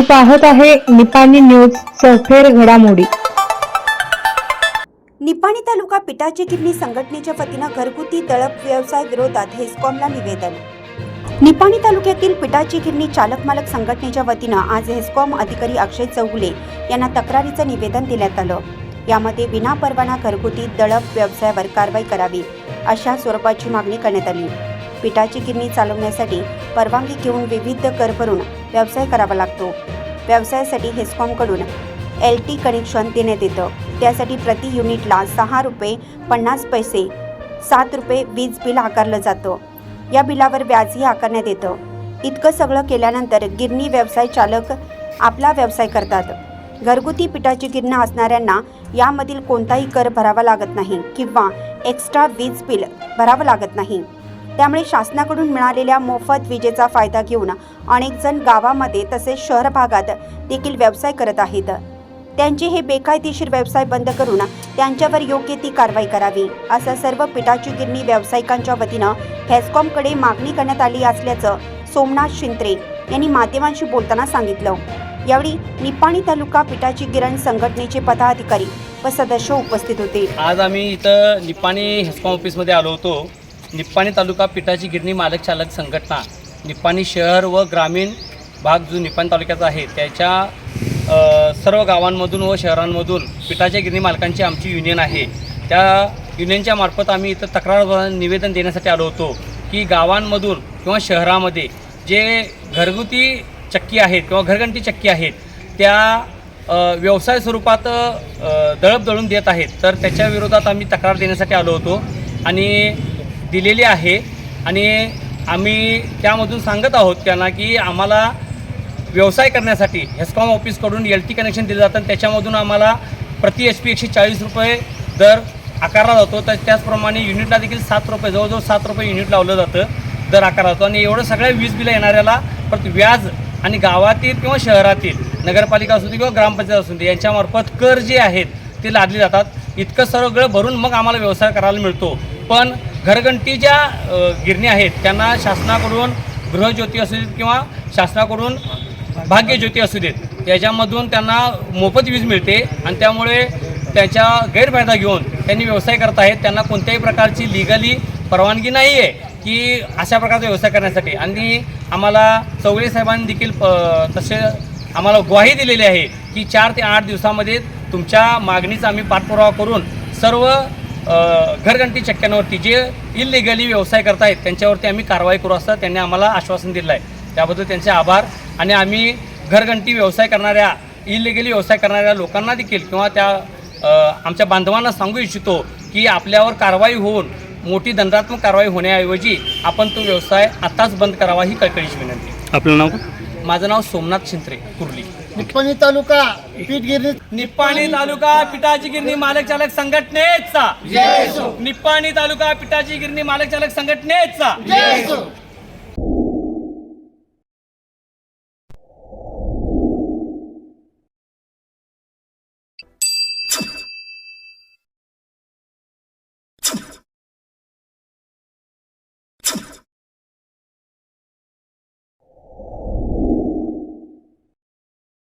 पाहत आहे निपाणी न्यूज सफेर घडामोडी. निपाणी तालुका पिठाची किडनी संघटनेच्या वतीनं घरगुती दळप व्यवसाय विरोधात हेस्कॉमला निवेदन. निपाणी तालुक्यातील पिठाची किडनी चालक मालक संघटनेच्या वतीनं आज हेस्कॉम अधिकारी अक्षय चौगुले यांना तक्रारीचं निवेदन देण्यात आलं. यामध्ये विना परवाना घरगुती दळप व्यवसायावर कारवाई करावी अशा स्वरूपाची मागणी करण्यात आली. पिठाची किडनी चालवण्यासाठी परवानगी घेऊन विविध कर भरून व्यवसाय करावा लागतो. व्यवसायासाठी हेस्कॉमकडून एल टी कनेक्शन देण्यात येतं. त्यासाठी प्रति युनिटला सहा रुपये पन्नास पैसे सात रुपये वीज बिल आकारलं जातं. या बिलावर व्याजही आकारण्यात येतं. इतकं सगळं केल्यानंतर गिरणी व्यवसाय चालक आपला व्यवसाय करतात. घरगुती पिठाची गिरणं असणाऱ्यांना यामधील कोणताही कर भरावा लागत नाही किंवा एक्स्ट्रा वीज बिल भरावं लागत नाही. त्यामुळे शासनाकडून मिळालेल्या मोफत विजेचा फायदा घेऊन अनेक जण गावामध्ये तसेच शहर भागात देखील व्यवसाय करत आहेत. त्यांचे हे बेकायदेशीर व्यवसाय बंद करून त्यांच्यावर योग्य ती कारवाई करावी असं सर्व पिठाची गिरणी व्यावसायिकांच्या वतीनं हॅस्कॉमकडे मागणी करण्यात आली असल्याचं सोमनाथ शिंत्रे यांनी माध्यमांशी बोलताना सांगितलं. यावेळी निपाणी तालुका पिठाची गिरण संघटनेचे पदाधिकारी व सदस्य उपस्थित होते. आज आम्ही इथं निपाणी हेस्कॉम ऑफिसमध्ये आलो होतो. निप्पाणी तालुका पिठाची गिरणी मालक चालक संघटना. निप्पाणी शहर व ग्रामीण भाग जो निप्पाणी तालुक्याचा आहे त्याच्या सर्व गावांमधून व शहरांमधून पिठाच्या गिरणी मालकांची आमची युनियन आहे. त्या युनियनच्या मार्फत आम्ही इथं तक्रार निवेदन देण्यासाठी आलो होतो की गावांमधून किंवा शहरामध्ये जे घरगुती चक्की आहेत किंवा घरघंटी चक्की आहेत त्या व्यवसाय स्वरूपात दळप दळून देत आहेत. तर त्याच्या विरोधात आम्ही तक्रार देण्यासाठी आलो होतो आणि दिलेली आहे. आणि आम्ही त्यामधून सांगत आहोत त्यांना की आम्हाला व्यवसाय करण्यासाठी हेस्कॉम ऑफिसकडून एल टी कनेक्शन दिलं जातं. आणि त्याच्यामधून आम्हाला प्रति एच पी एकशे चाळीस रुपये दर आकारला जातो. तर त्याचप्रमाणे युनिटला देखील सात रुपये जवळजवळ सात रुपये युनिट लावलं जातं दर आकारला जातो. आणि एवढं सगळ्या वीज बिलं येणाऱ्याला परत व्याज आणि गावातील किंवा शहरातील नगरपालिका असू दे किंवा ग्रामपंचायत असू दे यांच्यामार्फत कर जे आहेत ते लादले जातात. इतकं सगळं भरून मग आम्हाला व्यवसाय करायला मिळतो. पण घरघंटी ज्या गिरण्या गिरणी आहेत त्यांना शासनाकडून गृहज्योती असू देत किंवा शासनाकडून भाग्यज्योती असू देत. त्याच्यामधून त्यांना मोफत वीज मिळते आणि त्यामुळे त्याचा गैरफायदा घेऊन त्यांनी व्यवसाय करत आहेत. त्यांना कोणत्याही प्रकारची लिगली परवानगी नाही आहे की अशा प्रकारचा व्यवसाय करण्यासाठी. आणि आम्हाला चौगले साहेबांनी देखील प तसे आम्हाला ग्वाही दिलेली आहे की चार ते आठ दिवसामध्ये तुमच्या मागणीचा आम्ही पाठपुरावा करून सर्व घरघंटी चक्क्यांवरती जे इलिगली व्यवसाय करतायत त्यांच्यावरती आम्ही कारवाई करू असं त्यांनी आम्हाला आश्वासन दिलं आहे त्याबद्दल त्यांचे आभार आणि आम्ही घरघंटी व्यवसाय करणाऱ्या इलिगली व्यवसाय करणाऱ्या लोकांना देखील किंवा त्या आमच्या बांधवांना सांगू इच्छितो की आपल्यावर कारवाई होऊन मोठी दंडात्मक कारवाई होण्याऐवजी आपण तो व्यवसाय आत्ताच बंद करावा ही कळकळीची विनंती. आपलं नाव? माझं नाव सोमनाथ शिंत्रे कुर्ली. निप्पाणी तालुका पीठ गिरणी निप्पाणी तालुका पिठाची गिरणी मालक चालक संघटनेचा. निप्पाणी तालुका पिठाची गिरणी मालक चालक संघटनेचा.